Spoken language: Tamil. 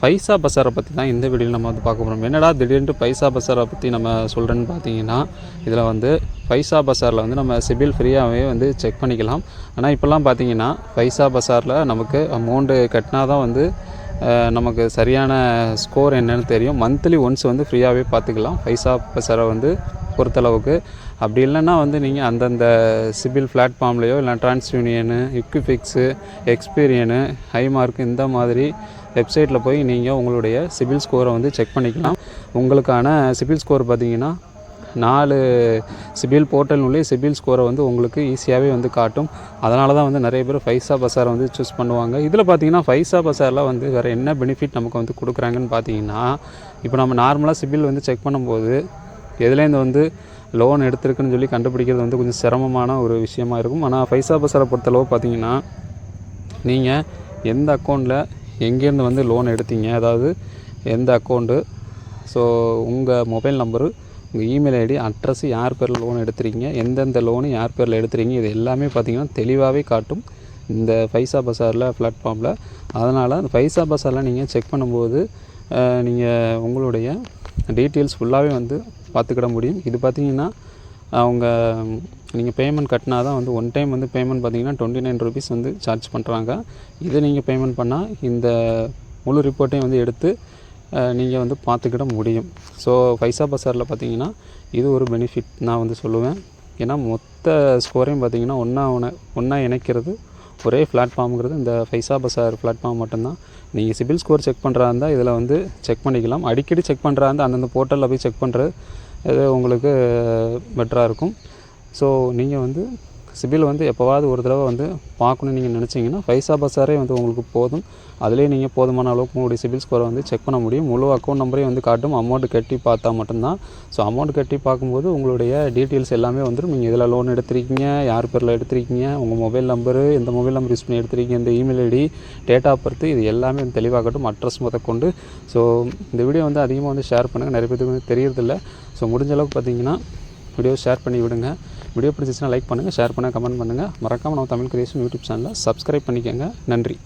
பைசா பசாரை பற்றி தான் இந்த வீடியோவில் நம்ம வந்து பார்க்க போகிறோம் என்னடா திடீர்னு பைசா பசாரை பற்றி நம்ம சொல்கிறேன்னு பார்த்தீங்கன்னா இதில் வந்து பைசா பசாரில் வந்து நம்ம சிபில் ஃப்ரீயாகவே வந்து செக் பண்ணிக்கலாம். ஆனால் இப்போல்லாம் பார்த்தீங்கன்னா பைசா பசாரில் நமக்கு அமௌண்ட்டு கட்டினா தான் வந்து நமக்கு சரியான ஸ்கோர் என்னன்னு தெரியும். மந்த்லி ஒன்ஸ் வந்து ஃப்ரீயாகவே பார்த்துக்கலாம். பைசா பசாரை வந்து பொறுத்தளவுக்கு. அப்படி இல்லைன்னா வந்து நீங்கள் அந்தந்த சிபில் பிளாட்ஃபார்ம்லேயோ இல்லை டிரான்ஸ்யூனியனு இக்விஃபிக்ஸு எக்ஸ்பீரியனு ஹைமார்க் இந்த மாதிரி வெப்சைட்டில் போய் நீங்கள் உங்களுடைய சிபில் ஸ்கோரை வந்து செக் பண்ணிக்கலாம். உங்களுக்கான சிபில் ஸ்கோர் பார்த்தீங்கன்னா நாலு சிபில் போர்ட்டல்னுள்ளே சிபில் ஸ்கோரை வந்து உங்களுக்கு ஈஸியாகவே வந்து காட்டும். அதனால தான் வந்து நிறைய பேர் ஃபைசா பசாரை வந்து சூஸ் பண்ணுவாங்க. இதில் பார்த்தீங்கன்னா ஃபைசா பசாரில் வந்து வேறு என்ன பெனிஃபிட் நமக்கு வந்து கொடுக்குறாங்கன்னு பார்த்தீங்கன்னா இப்போ நம்ம நார்மலாக சிபில் வந்து செக் பண்ணும்போது எதுலேருந்து வந்து லோன் எடுத்திருக்குன்னு சொல்லி கண்டுபிடிக்கிறது வந்து கொஞ்சம் சிரமமான ஒரு விஷயமா இருக்கும். ஆனால் ஃபைசா பசாரை பொறுத்தளவு பார்த்தீங்கன்னா நீங்கள் எந்த அக்கௌண்ட்டில் எங்கேருந்து வந்து லோன் எடுத்தீங்க? அதாவது எந்த அக்கௌண்ட்டு ஸோ உங்கள் மொபைல் நம்பரு உங்கள் இமெயில் ஐடி அட்ரஸ் யார் பேரில் லோன் எடுத்துறீங்க எந்தெந்த லோனு யார் பேரில் எடுத்துறீங்க இது எல்லாமே பார்த்தீங்கன்னா தெளிவாகவே காட்டும் இந்த ஃபைசா பசாரில் பிளாட்ஃபார்மில் அதனால் அந்த ஃபைசா பசாரில் நீங்கள் செக் பண்ணும்போது நீங்கள் உங்களுடைய டீட்டெயில்ஸ் ஃபுல்லாகவே வந்து பார்த்துக்கிட முடியும். இது பார்த்தீங்கன்னா அவங்க நீங்கள் பேமெண்ட் கட்டினா தான் வந்து ஒன் டைம் வந்து பேமெண்ட் பார்த்தீங்கன்னா டுவெண்ட்டி நைன் ருபீஸ் வந்து சார்ஜ் பண்ணுறாங்க இதை நீங்கள் பேமெண்ட் பண்ணால் இந்த முழு ரிப்போர்ட்டையும் வந்து எடுத்து நீங்கள் வந்து பார்த்துக்கிட முடியும். ஸோ பைசா பசாரில் பார்த்தீங்கன்னா இது ஒரு பெனிஃபிட் நான் வந்து சொல்லுவேன். ஏன்னா மொத்த ஸ்கோரையும் பார்த்தீங்கன்னா ஒன்றா ஒன்று ஒன்றா இணைக்கிறது ஒரே பிளாட்ஃபார்முங்கிறது இந்த ஃபைசா பசார் பிளாட்ஃபார்ம் மட்டும்தான். நீங்கள் சிபில் ஸ்கோர் செக் பண்ணுறா இருந்தால் இதில் வந்து செக் பண்ணிக்கலாம். அடிக்கடி செக் பண்ணுறா இருந்தால் அந்தந்த போர்ட்டலில் போய் செக் பண்ணுறது இது உங்களுக்கு பெட்டராக இருக்கும். ஸோ நீங்கள் வந்து சிபில் வந்து எப்போவாவது ஒரு தடவை வந்து பார்க்கணும்னு நீங்கள் நினச்சிங்கன்னா ஃபைசா பசாரே வந்து உங்களுக்கு போதும். அதிலே நீங்கள் போதுமான அளவுக்கு உங்களுடைய சிபில் ஸ்கோரை வந்து செக் பண்ண முடியும். முழு அக்கௌண்ட் நம்பரையும் வந்து காட்டும். அமௌண்ட் கட்டி பார்த்தா மட்டும்தான். ஸோ அமௌண்ட் கட்டி பார்க்கும்போது உங்களுடைய டீட்டெயில்ஸ் எல்லாமே வந்துடும் நீங்கள் இதில் லோன் எடுத்திருக்கீங்க யார் பேரில் எடுத்திருக்கீங்க உங்கள் மொபைல் நம்பரு எந்த மொபைல் நம்பர் யூஸ் பண்ணி எடுத்திருக்கீங்க இந்த email ID date of birth இது எல்லாமே வந்து தெளிவாகட்டும் அட்ரஸ் முதற்கொண்டு. ஸோ இந்த வீடியோ வந்து அதிகமாக வந்து ஷேர் பண்ணுங்கள் நிறைய பேருக்கு வந்து தெரியறதில்ல. ஸோ முடிஞ்ச அளவுக்கு பார்த்தீங்கன்னா வீடியோ ஷேர் பண்ணி விடுங்க. வீடியோ பிடிச்சிச்சுன்னா லைக் பண்ணுங்கள் ஷேர் பண்ணுங்கள் கமெண்ட் பண்ணுங்கள் மறக்காமல் நம்ம தமிழ் கிரியேஷன் யூடியூப் சேனலை சப்ஸ்கிரைப் பண்ணிக்கோங்க. நன்றி.